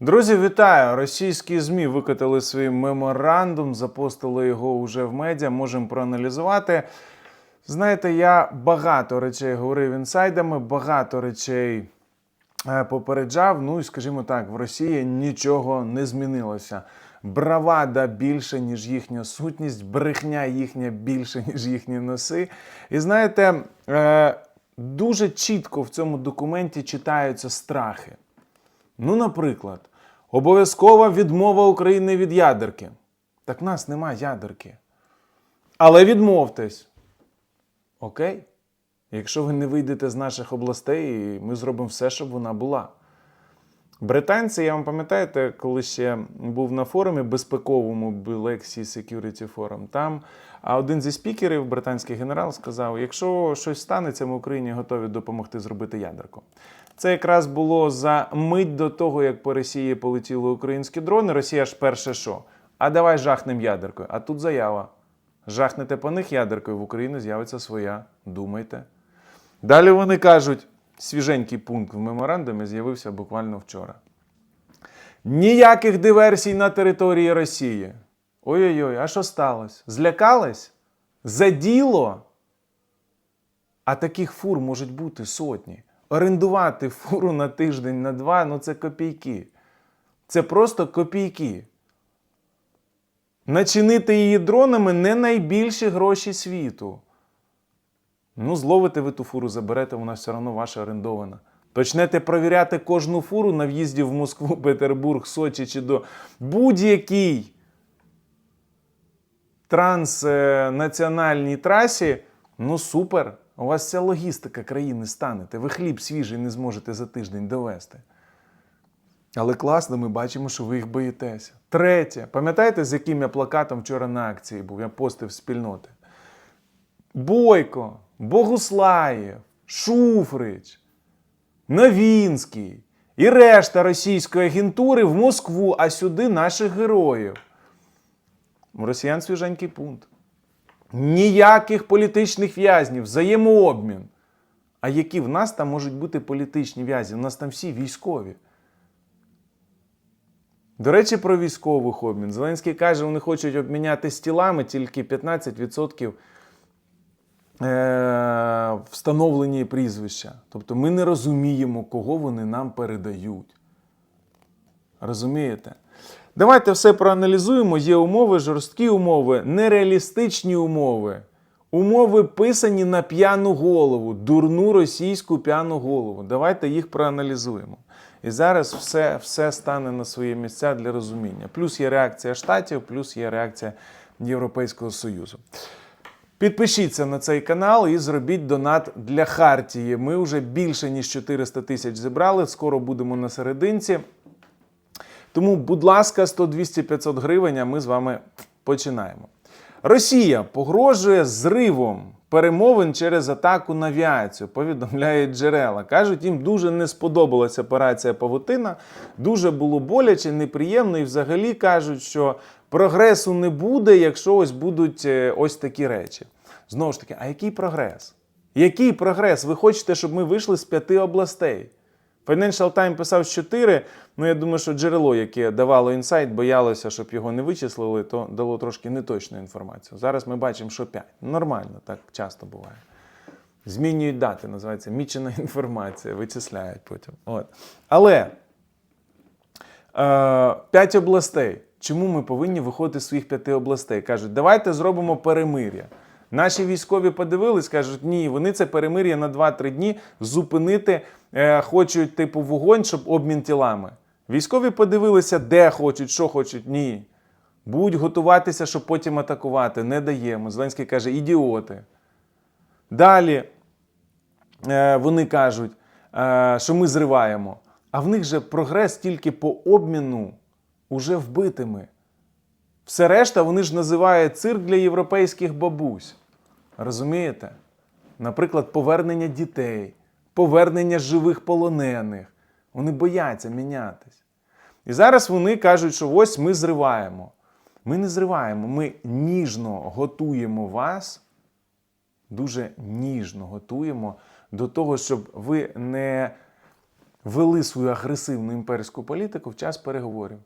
Друзі, вітаю! Російські ЗМІ викотили свій меморандум, запостили його уже в медіа. Можемо проаналізувати. Знаєте, я багато речей говорив інсайдами, багато речей е, попереджав. Ну і скажімо так, в Росії нічого не змінилося. Бравада більше, ніж їхня сутність, брехня їхня більше, ніж їхні носи. І знаєте, е, дуже чітко в цьому документі читаються страхи. Ну, наприклад, обов'язкова відмова України від ядерки. Так в нас нема ядерки. Але відмовтесь. Окей? Якщо ви не вийдете з наших областей, ми зробимо все, щоб вона була. Британці, я вам пам'ятаєте, коли ще був на форумі безпековому Lexi Security Forum, там один зі спікерів, британський генерал, сказав: якщо щось станеться, ми Україні готові допомогти зробити ядерку. Це якраз було за мить до того, як по Росії полетіли українські дрони. Росія ж перше що? А давай жахнем ядеркою. А тут заява. Жахнете по них ядеркою, в Україні з'явиться своя. Думайте. Далі вони кажуть, свіженький пункт в меморандумі з'явився буквально вчора. Ніяких диверсій на території Росії. Ой-ой-ой, а що сталося? Злякались? За діло? А таких фур можуть бути сотні. Орендувати фуру на тиждень, на два ну це копійки. Це просто копійки. Начинити її дронами не найбільші гроші світу. Ну, зловите ви ту фуру, заберете, вона все одно ваша орендована. Почнете провіряти кожну фуру на в'їзді в Москву, Петербург, Сочі чи до будь-якій транснаціональній трасі. Ну супер. У вас вся логістика країни станете. Ви хліб свіжий не зможете за тиждень довести. Але класно, ми бачимо, що ви їх боїтеся. Третє. Пам'ятаєте, з яким я плакатом вчора на акції був? Я постив спільноти. Бойко, Богуслаєв, Шуфрич, Новінський і решта російської агентури в Москву, а сюди наших героїв. Росіян свіженький пункт. Ніяких політичних в'язнів, взаємообмін. А які в нас там можуть бути політичні в'язні? У нас там всі військові. До речі, про військових обмін. Зеленський каже, вони хочуть обміняти з тілами тільки 15% е, встановлені прізвища. Тобто ми не розуміємо, кого вони нам передають. Розумієте? Давайте все проаналізуємо. Є умови, жорсткі умови, нереалістичні умови. Умови писані на п'яну голову, дурну російську п'яну голову. Давайте їх проаналізуємо. І зараз все, все стане на свої місця для розуміння. Плюс є реакція штатів, плюс є реакція Європейського Союзу. Підпишіться на цей канал і зробіть донат для Хартії. Ми вже більше ніж 400 тисяч зібрали. Скоро будемо на серединці. Тому, будь ласка, 100, 200, 500 гривень, а ми з вами починаємо. Росія погрожує зривом перемовин через атаку на авіацію, повідомляють джерела. Кажуть, їм дуже не сподобалася операція Павутина, дуже було боляче, неприємно, і взагалі кажуть, що прогресу не буде, якщо ось будуть е, ось такі речі. Знову ж таки, а який прогрес? Який прогрес? Ви хочете, щоб ми вийшли з п'яти областей? Financial Times писав з 4, ну я думаю, що джерело, яке давало інсайт, боялося, щоб його не вичислили, то дало трошки неточну інформацію. Зараз ми бачимо, що 5. Нормально, так часто буває. Змінюють дати, називається мічена інформація, вичисляють потім. От. Але е, 5 областей. Чому ми повинні виходити з своїх п'яти областей? Кажуть, давайте зробимо перемир'я. Наші військові подивились, кажуть, ні, вони це перемир'я на 2-3 дні зупинити е, хочуть, типу, вогонь, щоб обмін тілами. Військові подивилися, де хочуть, що хочуть. Ні. Будуть готуватися, щоб потім атакувати. Не даємо. Зеленський каже, ідіоти. Далі е, вони кажуть, е, що ми зриваємо. А в них же прогрес тільки по обміну уже вбитими. Все решта вони ж називають цирк для європейських бабусь. Розумієте? Наприклад, повернення дітей, повернення живих полонених. Вони бояться мінятись. І зараз вони кажуть, що ось ми зриваємо. Ми не зриваємо, ми ніжно готуємо вас, дуже ніжно готуємо до того, щоб ви не вели свою агресивну імперську політику в час переговорів.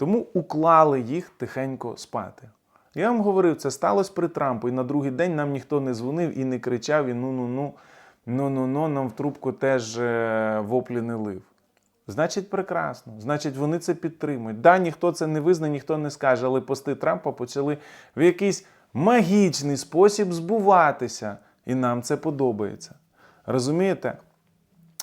Тому уклали їх тихенько спати. Я вам говорив, це сталося при Трампу, і на другий день нам ніхто не дзвонив і не кричав, і ну-ну-ну, ну-ну-ну, нам в трубку теж е, воплі не лив. Значить, прекрасно. Значить, вони це підтримують. Да, ніхто це не визнає, ніхто не скаже, але пости Трампа почали в якийсь магічний спосіб збуватися. І нам це подобається. Розумієте?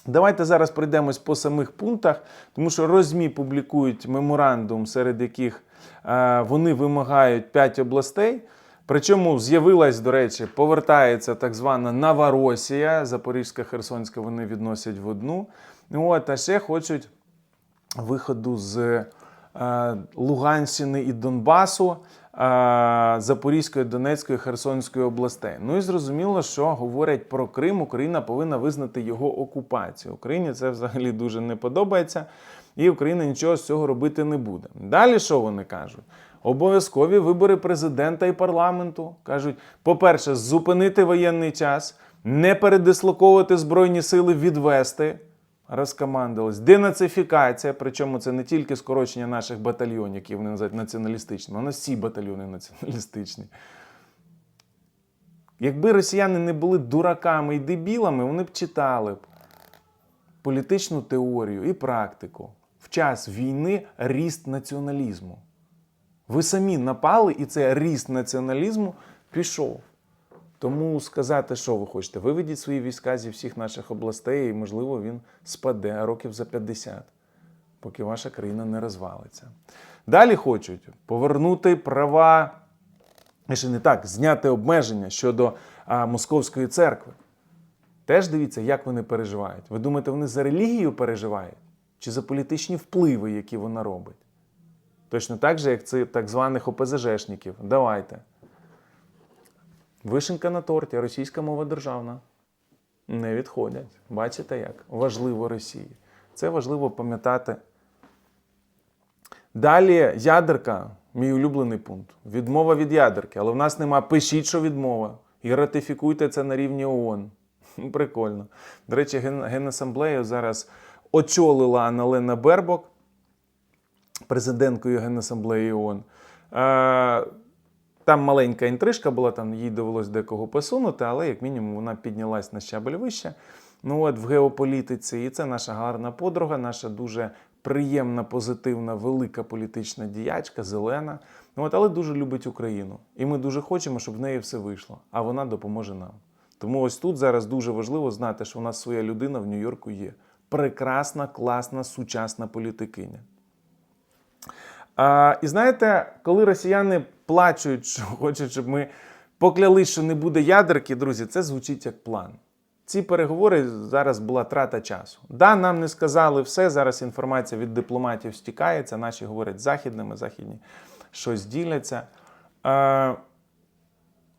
Давайте зараз пройдемось по самих пунктах, тому що Розмі публікують меморандум, серед яких е, вони вимагають 5 областей. Причому з'явилась, до речі, повертається так звана Новоросія, Запорізька, Херсонська вони відносять в одну. От, а ще хочуть виходу з е, Луганщини і Донбасу, Запорізької, Донецької, Херсонської областей. Ну і зрозуміло, що говорять про Крим, Україна повинна визнати його окупацію. Україні це взагалі дуже не подобається, і Україна нічого з цього робити не буде. Далі що вони кажуть? Обов'язкові вибори президента і парламенту. Кажуть, по-перше, зупинити воєнний час, не передислоковувати збройні сили, відвести розкомандувались. Денацифікація, причому це не тільки скорочення наших батальйонів, які вони називають націоналістичними, а у нас всі батальйони націоналістичні. Якби росіяни не були дураками і дебілами, вони б читали б політичну теорію і практику. В час війни ріст націоналізму. Ви самі напали, і цей ріст націоналізму пішов. Тому сказати, що ви хочете, виведіть свої війська зі всіх наших областей, і, можливо, він спаде років за 50, поки ваша країна не розвалиться. Далі хочуть повернути права, ще не так, зняти обмеження щодо а, Московської церкви. Теж дивіться, як вони переживають. Ви думаєте, вони за релігію переживають чи за політичні впливи, які вона робить? Точно так же, як це так званих ОПЗЖшників. Давайте. Вишенька на торті, російська мова державна. Не відходять. Бачите як? Важливо Росії. Це важливо пам'ятати. Далі ядерка, мій улюблений пункт. Відмова від ядерки. Але в нас нема. Пишіть, що відмова. І ратифікуйте це на рівні ООН. Прикольно. До речі, Ген- Генасамблею зараз очолила Аналена Бербок, президенткою Генасамблеї ООН. Там маленька інтрижка була, там їй довелось декого посунути, але як мінімум вона піднялась на щабель вище. Ну от в геополітиці, і це наша гарна подруга, наша дуже приємна, позитивна, велика політична діячка, зелена. Ну от, але дуже любить Україну. І ми дуже хочемо, щоб в неї все вийшло, а вона допоможе нам. Тому ось тут зараз дуже важливо знати, що у нас своя людина в Нью-Йорку є. Прекрасна, класна, сучасна політикиня. А, і знаєте, коли росіяни плачуть, що хочуть, щоб ми поклялись, що не буде ядерки, друзі, це звучить як план. Ці переговори зараз була трата часу. Да, нам не сказали все. Зараз інформація від дипломатів стікається. Наші говорять західними, західні щось діляться.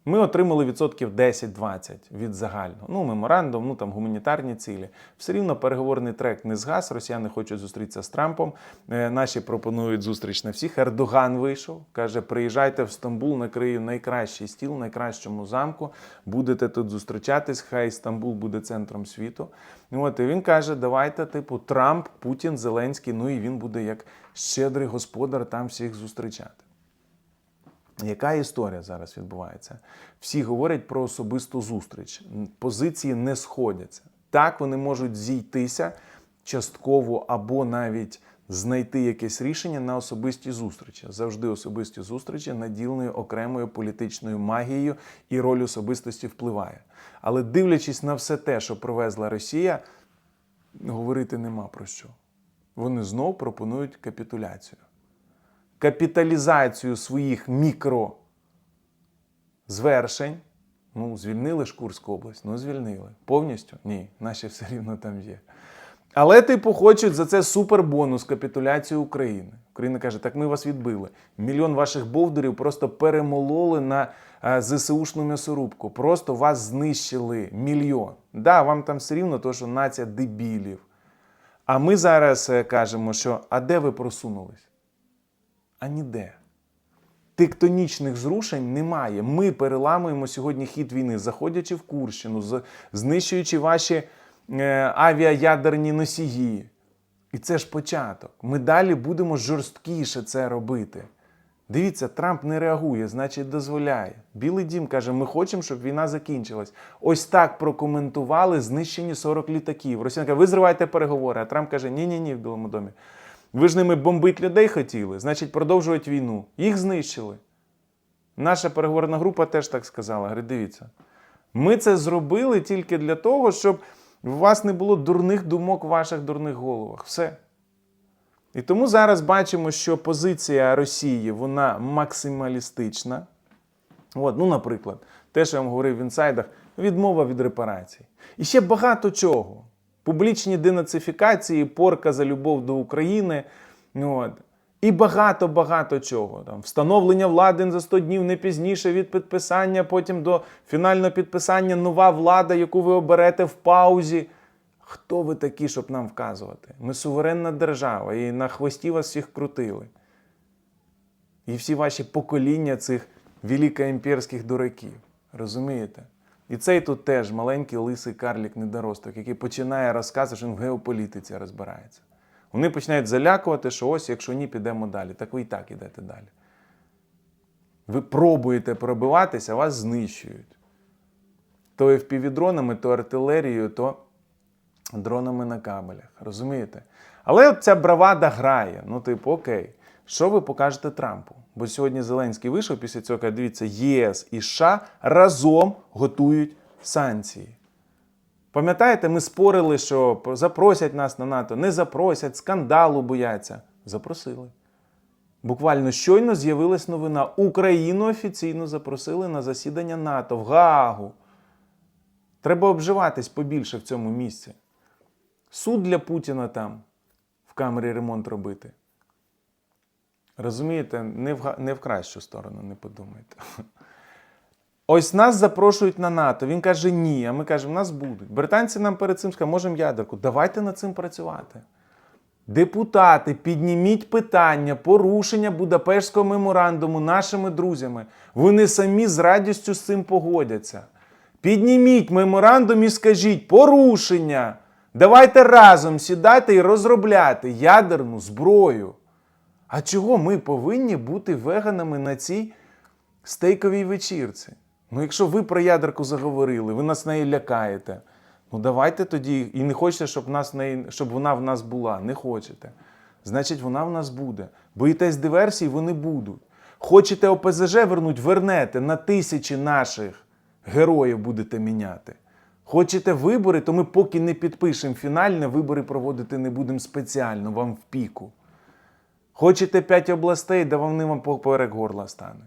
Ми отримали відсотків 10-20 від загального. Ну, меморандум, ну там гуманітарні цілі. Все рівно переговорний трек не згас. Росіяни хочуть зустрітися з Трампом. Е, наші пропонують зустріч на всіх. Ердоган вийшов, каже: приїжджайте в Стамбул, накрию найкращий стіл, найкращому замку. Будете тут зустрічатись. Хай Стамбул буде центром світу. От і він каже: давайте, типу, Трамп, Путін, Зеленський. Ну і він буде як щедрий господар там всіх зустрічати. Яка історія зараз відбувається? Всі говорять про особисту зустріч. Позиції не сходяться. Так, вони можуть зійтися частково або навіть знайти якесь рішення на особисті зустрічі. Завжди особисті зустрічі наділеною окремою політичною магією і роль особистості впливає. Але дивлячись на все те, що привезла Росія, говорити нема про що. Вони знов пропонують капітуляцію капіталізацію своїх мікро звершень. Ну, звільнили ж Курську область? Ну, звільнили. Повністю? Ні, наші все рівно там є. Але, типу, хочуть за це супербонус капітуляцію України. Україна каже, так ми вас відбили. Мільйон ваших бовдурів просто перемололи на е, ЗСУшну м'ясорубку. Просто вас знищили. Мільйон. Да, вам там все рівно, то, що нація дебілів. А ми зараз е, кажемо, що а де ви просунулись? А ніде. Тектонічних зрушень немає. Ми переламуємо сьогодні хід війни, заходячи в Курщину, знищуючи ваші е, авіаядерні носії. І це ж початок. Ми далі будемо жорсткіше це робити. Дивіться, Трамп не реагує, значить дозволяє. Білий дім каже, ми хочемо, щоб війна закінчилась. Ось так прокоментували знищені 40 літаків. Росіяни каже, ви зриваєте переговори. А Трамп каже, ні-ні-ні в Білому домі. Ви ж ними бомбити людей хотіли, значить продовжують війну. Їх знищили. Наша переговорна група теж так сказала. Говорить, дивіться, ми це зробили тільки для того, щоб у вас не було дурних думок в ваших дурних головах. Все. І тому зараз бачимо, що позиція Росії вона максималістична. От, ну, наприклад, те, що я вам говорив в інсайдах, відмова від репарацій. І ще багато чого. Публічні денацифікації, порка за любов до України. От. І багато-багато чого. Там, встановлення влади за 100 днів не пізніше від підписання, потім до фінального підписання нова влада, яку ви оберете в паузі. Хто ви такі, щоб нам вказувати? Ми суверенна держава, і на хвості вас всіх крутили. І всі ваші покоління цих великоімперських дураків. Розумієте? І цей тут теж маленький лисий карлік недоросток, який починає розказувати, що він в геополітиці розбирається. Вони починають залякувати, що ось, якщо ні, підемо далі. Так ви і так ідете далі. Ви пробуєте пробиватися, вас знищують. То FPV-дронами, то артилерією, то дронами на кабелях. Розумієте? Але от ця бравада грає. Ну, типу, окей, що ви покажете Трампу? Бо сьогодні Зеленський вийшов після цього, каже, дивіться, ЄС і США разом готують санкції. Пам'ятаєте, ми спорили, що запросять нас на НАТО, не запросять, скандалу бояться. Запросили. Буквально щойно з'явилась новина. Україну офіційно запросили на засідання НАТО в Гаагу. Треба обживатись побільше в цьому місці. Суд для Путіна там, в камері ремонт робити. Розумієте, не в, не в кращу сторону, не подумайте. Ось нас запрошують на НАТО. Він каже ні, а ми кажемо, нас будуть. Британці нам перед цим сказали, можемо ядерку. Давайте над цим працювати. Депутати, підніміть питання порушення Будапештського меморандуму нашими друзями. Вони самі з радістю з цим погодяться. Підніміть меморандум і скажіть порушення. Давайте разом сідати і розробляти ядерну зброю. А чого ми повинні бути веганами на цій стейковій вечірці? Ну, якщо ви про ядерку заговорили, ви нас нею лякаєте. Ну давайте тоді і не хочете, щоб, нас неї, щоб вона в нас була. Не хочете. Значить, вона в нас буде. Боїтесь диверсій, вони будуть. Хочете ОПЗЖ вернуть, вернете на тисячі наших героїв будете міняти. Хочете вибори, то ми поки не підпишемо фінальне, вибори проводити не будемо спеціально вам в піку. Хочете п'ять областей, да вони вам поперек горла стане.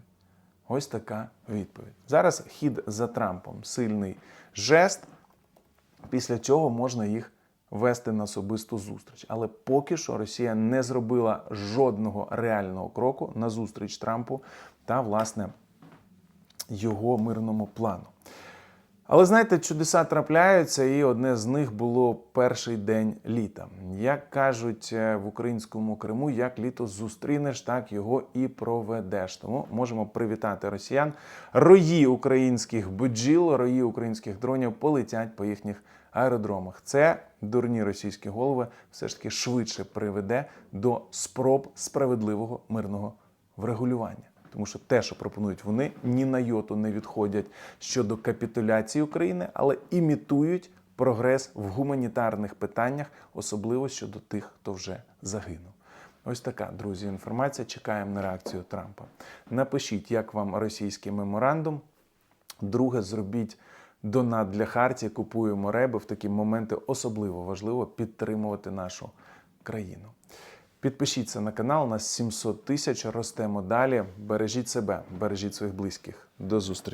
Ось така відповідь. Зараз хід за Трампом сильний жест, після чого можна їх вести на особисту зустріч. Але поки що Росія не зробила жодного реального кроку на зустріч Трампу та, власне, його мирному плану. Але знаєте, чудеса трапляються, і одне з них було перший день літа. Як кажуть е, в українському Криму, як літо зустрінеш, так його і проведеш. Тому можемо привітати росіян. Рої українських бджіл, рої українських дронів полетять по їхніх аеродромах. Це дурні російські голови все ж таки швидше приведе до спроб справедливого мирного врегулювання. Тому що те, що пропонують вони, ні на йоту не відходять щодо капітуляції України, але імітують прогрес в гуманітарних питаннях, особливо щодо тих, хто вже загинув. Ось така, друзі, інформація. Чекаємо на реакцію Трампа. Напишіть, як вам російський меморандум. Друге, зробіть донат для Хартії, купуємо реби. В такі моменти особливо важливо підтримувати нашу країну. Підпишіться на канал, нас 700 тисяч, ростемо далі. Бережіть себе, бережіть своїх близьких. До зустрічі!